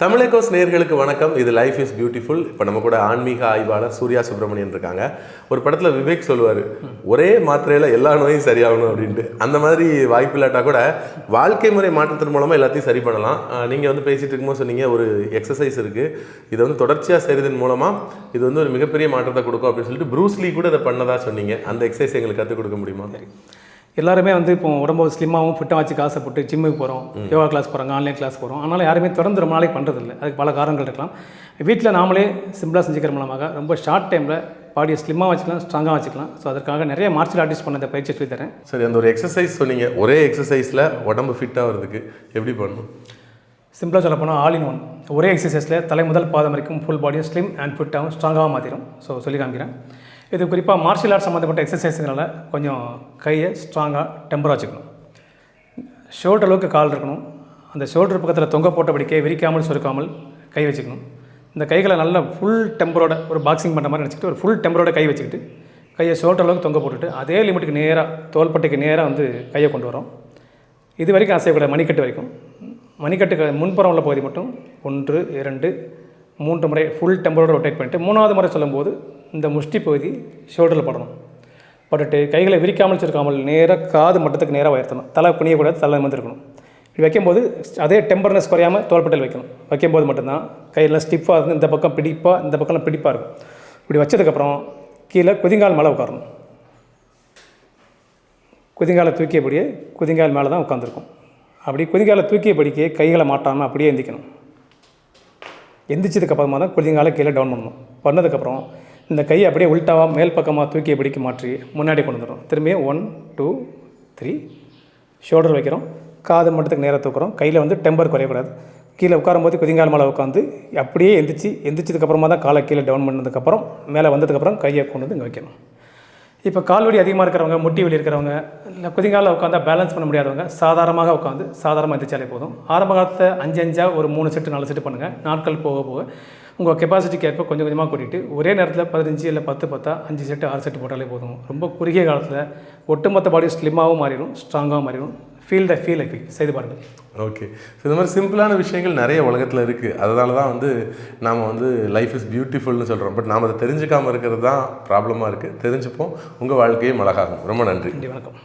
தமிழகோஸ் நேர்களுக்கு வணக்கம். இது லைஃப் இஸ் பியூட்டிஃபுல் இப்போ நம்ம கூட ஆன்மீக ஆய்வாளர் சூர்யா சுப்பிரமணியன் இருக்காங்க. ஒரு படத்தில் விவேக் சொல்லுவார் ஒரே மாத்திரையில் எல்லா நோயும் சரியாகணும் அப்படின்ட்டு. அந்த மாதிரி வாய்ப்பு இல்லாட்டா கூட வாழ்க்கை முறை மாற்றத்தின் மூலமாக எல்லாத்தையும் சரி பண்ணலாம். நீங்கள் வந்து பேசிகிட்டு இருக்கும்போது சொன்னீங்க ஒரு எக்ஸசைஸ் இருக்குது இதை வந்து தொடர்ச்சியாக செய்கிறதன் மூலமாக இது வந்து ஒரு மிகப்பெரிய மாற்றத்தை கொடுக்கும் அப்படின்னு சொல்லிட்டு ப்ரூஸ்லி கூட இதை பண்ணதா சொன்னீங்க. அந்த எக்ஸசைஸ் எங்களுக்கு கற்றுக் கொடுக்க முடியுமா? எல்லாருமே வந்து இப்போ உடம்பு ஸ்லிம்மாகவும் ஃபிட்டாக வச்சு காசைப்பட்டு ஜிம்முக்கு போகிறோம் யோகா கிளாஸ் போகிறாங்க ஆன்லைன் கிளாஸ் போகிறோம் அதனால் யாருமே தொடர்ந்து ரொம்ப நாளைக்கு பண்ணுறதில்ல அதுக்கு பல காரணங்கள் இருக்கலாம். வீட்டில் நாமளே சிம்பிளாக செஞ்சுக்கிற மூலமாக ரொம்ப ஷார்ட் டைமில் பாடியை ஸ்லிம்மாக வச்சுக்கலாம் ஸ்ட்ராங்காக வச்சுக்கலாம். ஸோ அதற்காக நிறைய மார்ஷியல் ஆர்டிஸ்ட் பண்ண இந்த பயிற்சி சொல்லி தரேன். சரி அந்த ஒரு எக்ஸசைஸ் சொன்னீங்க. ஒரே எக்ஸசைஸில் உடம்பு ஃபிட்டாக வர்றதுக்கு எப்படி பண்ணணும்? சிம்பிளாக சொல்ல போனால் ஆல் இன் ஒன் ஒரே எக்ஸசைஸில் தலை முதல் பாதம் வரைக்கும் ஃபுல் பாடியும் ஸ்லிம் அண்ட் ஃபிட்டாகவும் ஸ்ட்ராங்காகவும் மாற்றிடும் ஸோ சொல்லி காமிக்கிறேன். இது குறிப்பாக மார்ஷியல் ஆர்ட்ஸ் சம்மந்தப்பட்ட எக்ஸசைஸுனால கொஞ்சம் கையை ஸ்ட்ராங்காக டெம்பராக வச்சுக்கணும். ஷோல்டர் அளவுக்கு கால் இருக்கணும். அந்த ஷோல்டர் பக்கத்தில் தொங்க போட்டபடிக்கே விரிக்காமல் சுருக்காமல் கை வச்சுக்கணும். இந்த கைகளை நல்லா ஃபுல் டெம்பரோட ஒரு பாக்ஸிங் பண்ணுற மாதிரி நினச்சிக்கிட்டு ஒரு ஃபுல் டெம்பரோட கை வச்சுக்கிட்டு கையை ஷோல்டர் அளவுக்கு தொங்க போட்டுட்டு அதே லிமிட்டுக்கு நேராக தோள்பட்டைக்கு நேராக வந்து கையை கொண்டு வரோம். இது வரைக்கும் அசையக்கூடாது மணிக்கட்டு வரைக்கும். மணிக்கட்டுக்கு முன்புறம் உள்ள பகுதி மட்டும் ஒன்று இரண்டு மூன்று முறை ஃபுல் டெம்பரோட ரொட்டேட் பண்ணிட்டு மூணாவது முறை சொல்லும்போது இந்த முஷ்டி பகுதி ஷோல்டரில் படணும். பட்டுட்டு கைகளை விரிக்காமல் வச்சுருக்காமல் நேராக காது மட்டத்துக்கு நேராக உயர்த்தணும். தலை குனியக்கூடாது தலை வந்துருக்கணும் இப்படி வைக்கும்போது அதே டெம்பர்னஸ் குறையாமல் தோள்பட்டையில் வைக்கணும். வைக்கும்போது மட்டும்தான் கையெல்லாம் ஸ்டிஃபாக இருந்து இந்த பக்கம் பிடிப்பாக இந்த பக்கம்லாம் பிடிப்பாக இருக்கும். இப்படி வச்சதுக்கப்புறம் கீழே குதிங்கால் மேலே உட்காரணும். குதிங்காலை தூக்கியபடியே குதிங்கால் மேலே தான் உட்காந்துருக்கும் அப்படி குதிங்காலை தூக்கியபடிக்கே கைகளை மாட்டாமல் அப்படியே எந்திக்கணும். எந்திரிச்சதுக்கப்புறமா தான் குதிங்காலை கீழே டவுன் பண்ணணும். பண்ணதுக்கப்புறம் இந்த கையை அப்படியே உள்டாவாக மேல் பக்கமாக தூக்கி பிடிக்க மாற்றி முன்னாடி கொண்டு வந்துடும் திரும்பியும் ஒன் டூ த்ரீ ஷோல்டர் வைக்கிறோம். காது மட்டத்துக்கு நேராக தூக்குறோம் கையில் வந்து டெம்பர் குறையக்கூடாது. கீழே உட்காரும்போது குதிங்கால் மேலே உட்காந்து அப்படியே எந்திரிச்சு எந்திரிச்சதுக்கப்புறமா தான் காலை கீழே டவுன் பண்ணதுக்கப்புறம் மேலே வந்ததுக்கப்புறம் கையை கொண்டு வந்து இங்கே வைக்கணும். இப்போ கால் வலி அதிகமாக இருக்கிறவங்க முட்டி வலி இருக்கிறவங்க இல்லை குதிங்காலில் உட்காந்தா பேலன்ஸ் பண்ண முடியாதவங்க சாதாரணமாக உட்காந்து சாதாரணமாக எந்திரிச்சாலே போதும். ஆரம்ப காலத்தில் அஞ்சு அஞ்சாக ஒரு மூணு செட்டு நாலு செட்டு பண்ணுங்கள் நாட்கள் போக போக உங்கள் கெப்பாசிட்டிக்கு ஏற்ப கொஞ்சம் கொஞ்சமாக கூட்டிகிட்டு ஒரே நேரத்தில் பதினஞ்சு இல்லை பத்து பத்தா அஞ்சு செட்டு ஆறு செட்டு போட்டாலே போதும். ரொம்ப குறுகிய காலத்தில் ஒட்டுமொத்த பாடி ஸ்லிம்மாகவும் மாறிடும் ஸ்ட்ராங்காகவும் மாறிடும். ஃபீல் த ஃபீல் ஐ செய்து பாருங்கள் ஓகே ஸோ இந்த மாதிரி சிம்பிளான விஷயங்கள் நிறைய உலகத்தில் இருக்குது அதனால தான் வந்து நாம் வந்து லைஃப் இஸ் பியூட்டிஃபுல்னு சொல்கிறோம் பட் நாம் அதை தெரிஞ்சுக்காமல் இருக்கிறது தான் ப்ராப்ளமாக இருக்குது தெரிஞ்சுப்போம். உங்கள் வாழ்க்கையும் அழகாகும். ரொம்ப நன்றி வணக்கம்.